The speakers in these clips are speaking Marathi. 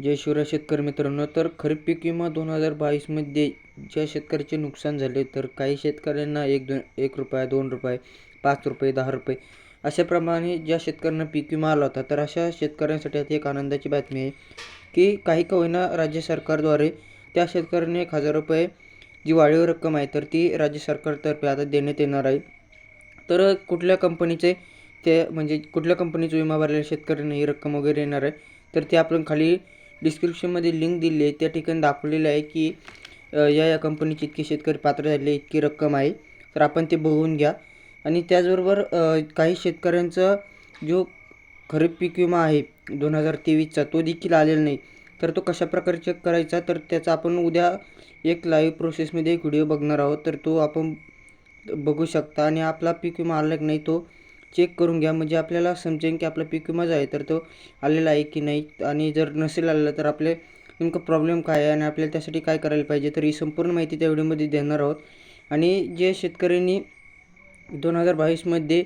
जय शिवराय शेतकरी मित्रांनो तर खरीप पीक विमा दोन हजार बावीसमध्ये ज्या शेतकऱ्याचे नुकसान झाले तर काही शेतकऱ्यांना एक दोन एक रुपया दोन रुपये पाच रुपये दहा रुपये अशाप्रमाणे ज्या शेतकऱ्यांना पीक विमा आला होता तर अशा शेतकऱ्यांसाठी आता एक आनंदाची बातमी आहे की काही का होईना राज्य सरकारद्वारे त्या शेतकऱ्यांना एक हजार रुपये जी वाढीव रक्कम आहे तर ती राज्य सरकारतर्फे आता देण्यात येणार आहे. तर कुठल्या कंपनीचे ते म्हणजे कुठल्या कंपनीचा विमा भरलेल्या शेतकऱ्यांना ही रक्कम वगैरे येणार आहे तर ते आपण खाली डिस्क्रिप्शनमध्ये लिंक दिली आहे. त्या ठिकाणी दाखवलेलं आहे की या या कंपनीचे इतके शेतकरी पात्र झाले इतकी रक्कम आहे. तर आपण ते बघून घ्या. आणि त्याचबरोबर काही शेतकऱ्यांचा जो खरीप पीक विमा आहे दोन हजार तेवीसचा तो देखील आलेला नाही. तर तो कशाप्रकारे चेक करायचा? तर त्याचा आपण उद्या एक लाईव्ह प्रोसेसमध्ये एक व्हिडिओ बघणार आहोत. तर तो आपण बघू शकता. आणि आपला पीक विमा आला की नाही तो चेक करून घ्या. म्हणजे आपल्याला समजेल की आपला पीक विमा जो आहे तर तो आलेला आहे की नाही? आणि जर नसेल आलेला तर आपले नेमकं प्रॉब्लेम काय आहे? आणि आपल्याला त्यासाठी काय करायला पाहिजे? तर ही संपूर्ण माहिती त्या व्हिडिओमध्ये देणार आहोत. आणि जे शेतकऱ्यांनी दोन हजार बावीसमध्ये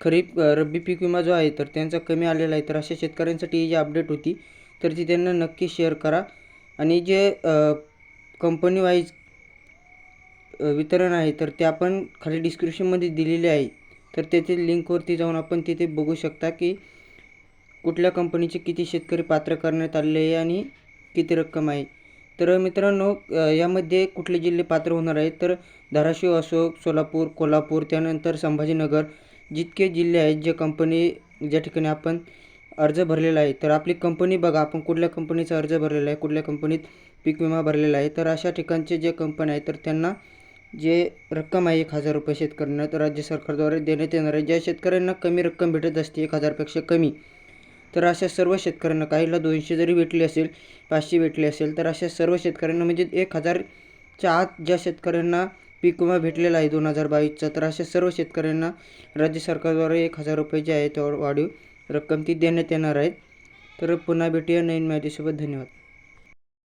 खरीप रब्बी पीक विमा जो आहे तर त्यांचा कमी आलेला आहे तर अशा शेतकऱ्यांसाठी ही जी अपडेट होती तर ती त्यांना नक्की शेअर करा. आणि जे कंपनी वाईज वितरण आहे तर ते आपण खाली डिस्क्रिप्शनमध्ये दिलेले आहे. तर तेथील लिंकवरती जाऊन आपण तिथे बघू शकता की कुठल्या कंपनीचे किती शेतकरी पात्र करण्यात आलेले आहे आणि किती रक्कम आहे. तर मित्रांनो यामध्ये कुठले जिल्हे पात्र होणार आहेत? तर धाराशिव असो सोलापूर कोल्हापूर त्यानंतर संभाजीनगर जितके जिल्हे आहेत जे कंपनी ज्या ठिकाणी आपण अर्ज भरलेला आहे. तर आपली कंपनी बघा आपण कुठल्या कंपनीचा अर्ज भरलेला आहे कुठल्या कंपनीत पीक विमा भरलेला आहे. तर अशा ठिकाणचे जे कंपन्या आहेत तर त्यांना जे रक्कम आहे एक हजार रुपये शेतकऱ्यांना तर राज्य सरकारद्वारे देण्यात येणार आहे ज्या शेतकऱ्यांना कमी रक्कम भेटत असते एक हजारपेक्षा कमी तर अशा सर्व शेतकऱ्यांना काहीला दोनशे जरी भेटली असेल पाचशे भेटली असेल तर अशा सर्व शेतकऱ्यांना म्हणजे एक हजारच्या आत ज्या शेतकऱ्यांना पीक विमा भेटलेला आहे दोन हजार बावीसचा तर अशा सर्व शेतकऱ्यांना राज्य सरकारद्वारे एक हजार रुपये जे आहे त्यावर वाढीव रक्कम ती देण्यात येणार आहे. तर पुन्हा भेटूया नवीन माहितीसोबत. धन्यवाद.